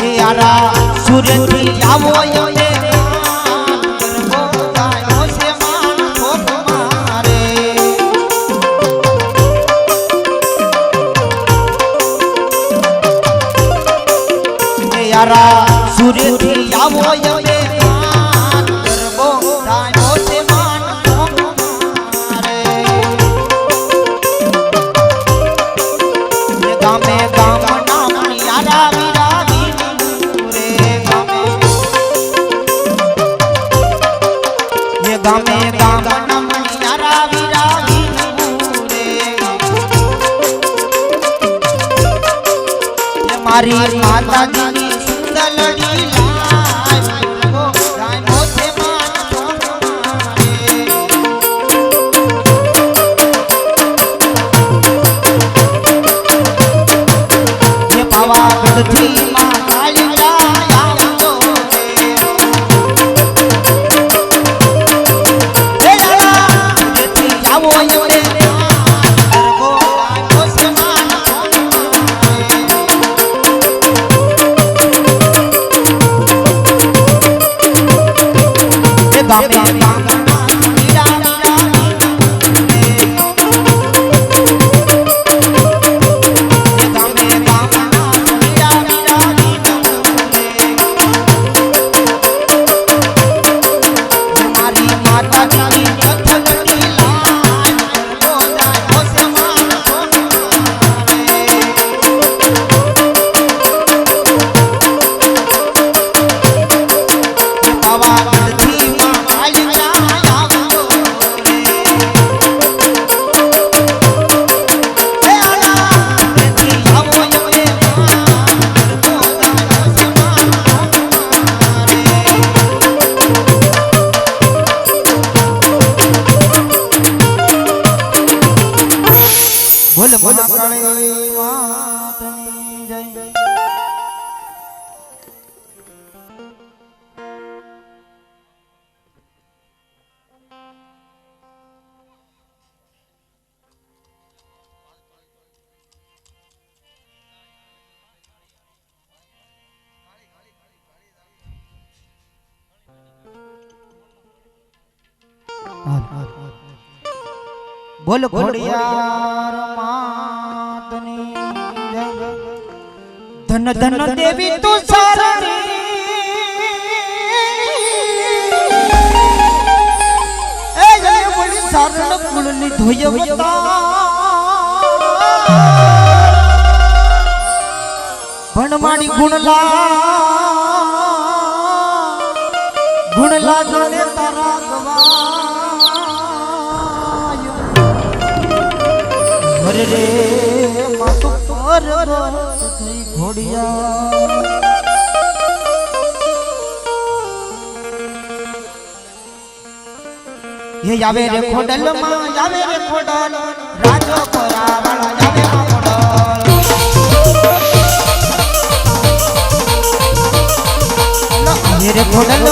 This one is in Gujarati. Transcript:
હે આરા સૂર્યથી આવો હે આરા આવો એ ગામે ગામ નામ યારા વીરા વીરુ રે એ મારી માતાજીની હે મહાકાળી માતની જય બોલ ઘોડિયાર માતની. ધન ધન દેવી તું સારી. એ જય બોલી સારણ કુળની ધોયવતા ગુણલા ગુણલા જોને રે માતુ આવે રે ખોડલ. માં